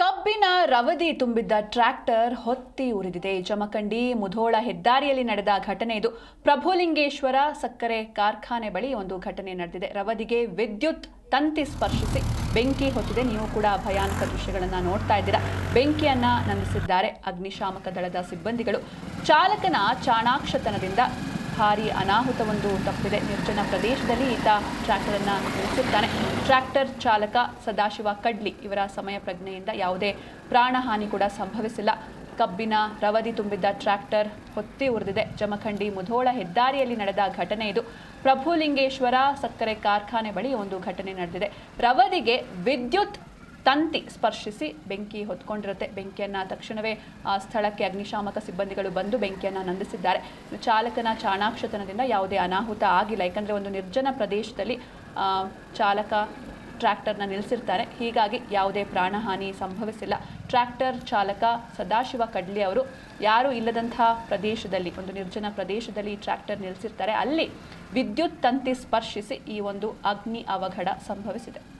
ಕಬ್ಬಿನ ರವದಿ ತುಂಬಿದ್ದ ಟ್ರ್ಯಾಕ್ಟರ್ ಹೊತ್ತಿ ಉರಿದಿದೆ. ಜಮಖಂಡಿ ಮುಧೋಳ ಹೆದ್ದಾರಿಯಲ್ಲಿ ನಡೆದ ಘಟನೆ ಇದು. ಪ್ರಭುಲಿಂಗೇಶ್ವರ ಸಕ್ಕರೆ ಕಾರ್ಖಾನೆ ಬಳಿ ಒಂದು ಘಟನೆ ನಡೆದಿದೆ. ರವದಿಗೆ ವಿದ್ಯುತ್ ತಂತಿ ಸ್ಪರ್ಶಿಸಿ ಬೆಂಕಿ ಹೊತ್ತಿದೆ. ನೀವು ಕೂಡ ಭಯಾನಕ ದೃಶ್ಯಗಳನ್ನು ನೋಡ್ತಾ ಇದ್ದೀರಾ. ಬೆಂಕಿಯನ್ನ ನಂದಿಸಿದ್ದಾರೆ ಅಗ್ನಿಶಾಮಕ ದಳದ ಸಿಬ್ಬಂದಿಗಳು. ಚಾಲಕನ ಚಾಣಾಕ್ಷತನದಿಂದ ಭಾರಿ ಅನಾಹುತವೊಂದು ತಪ್ಪಿದೆ. ನಿರ್ಜನ ಪ್ರದೇಶದಲ್ಲಿ ಈತ ಟ್ರ್ಯಾಕ್ಟರ್ ಅನ್ನ ನಿಲ್ಲಿಸಿದ್ದಾನೆ ಟ್ರ್ಯಾಕ್ಟರ್ ಚಾಲಕ ಸದಾಶಿವ ಕಡ್ಲಿ ಇವರ ಸಮಯ ಪ್ರಜ್ಞೆಯಿಂದ ಯಾವುದೇ ಪ್ರಾಣಹಾನಿ ಕೂಡ ಸಂಭವಿಸಿಲ್ಲ. ಕಬ್ಬಿನ ರವದಿ ತುಂಬಿದ್ದ ಟ್ರ್ಯಾಕ್ಟರ್ ಹೊತ್ತಿ ಉರಿದಿದೆ. ಜಮಖಂಡಿ ಮುಧೋಳ ಹೆದ್ದಾರಿಯಲ್ಲಿ ನಡೆದ ಘಟನೆ ಇದು. ಪ್ರಭುಲಿಂಗೇಶ್ವರ ಸಕ್ಕರೆ ಕಾರ್ಖಾನೆ ಬಳಿ ಒಂದು ಘಟನೆ ನಡೆದಿದೆ. ರವದಿಗೆ ವಿದ್ಯುತ್ ತಂತಿ ಸ್ಪರ್ಶಿಸಿ ಬೆಂಕಿ ಹೊತ್ಕೊಂಡಿರುತ್ತೆ. ಬೆಂಕಿಯನ್ನ ತಕ್ಷಣವೇ ಆ, ಸ್ಥಳಕ್ಕೆ ಅಗ್ನಿಶಾಮಕ ಸಿಬ್ಬಂದಿಗಳು ಬಂದು ಬೆಂಕಿಯನ್ನ ನಂದಿಸಿದ್ದಾರೆ. ಚಾಲಕನ ಚಾಣಾಕ್ಷತನದಿಂದ ಯಾವುದೇ ಅನಾಹುತ ಆಗಿಲ್ಲ. ಯಾಕಂದ್ರೆ ಒಂದು ನಿರ್ಜನ ಪ್ರದೇಶದಲ್ಲಿ ಚಾಲಕ ಟ್ರ್ಯಾಕ್ಟರ್ನ ನಿಲ್ಲಿಸಿರ್ತಾರೆ. ಹೀಗಾಗಿ ಯಾವುದೇ ಪ್ರಾಣಹಾನಿ ಸಂಭವಿಸಿಲ್ಲ. ಟ್ರ್ಯಾಕ್ಟರ್ ಚಾಲಕ ಸದಾಶಿವ ಕಡ್ಲಿ ಅವರು ಯಾರು ಇಲ್ಲದಂತಹ ಪ್ರದೇಶದಲ್ಲಿ, ಒಂದು ನಿರ್ಜನ ಪ್ರದೇಶದಲ್ಲಿ ಟ್ರ್ಯಾಕ್ಟರ್ ನಿಲ್ಲಿಸಿರ್ತಾರೆ. ಅಲ್ಲಿ ವಿದ್ಯುತ್ ತಂತಿ ಸ್ಪರ್ಶಿಸಿ ಈ ಒಂದು ಅಗ್ನಿ ಅವಘಡ ಸಂಭವಿಸಿದೆ.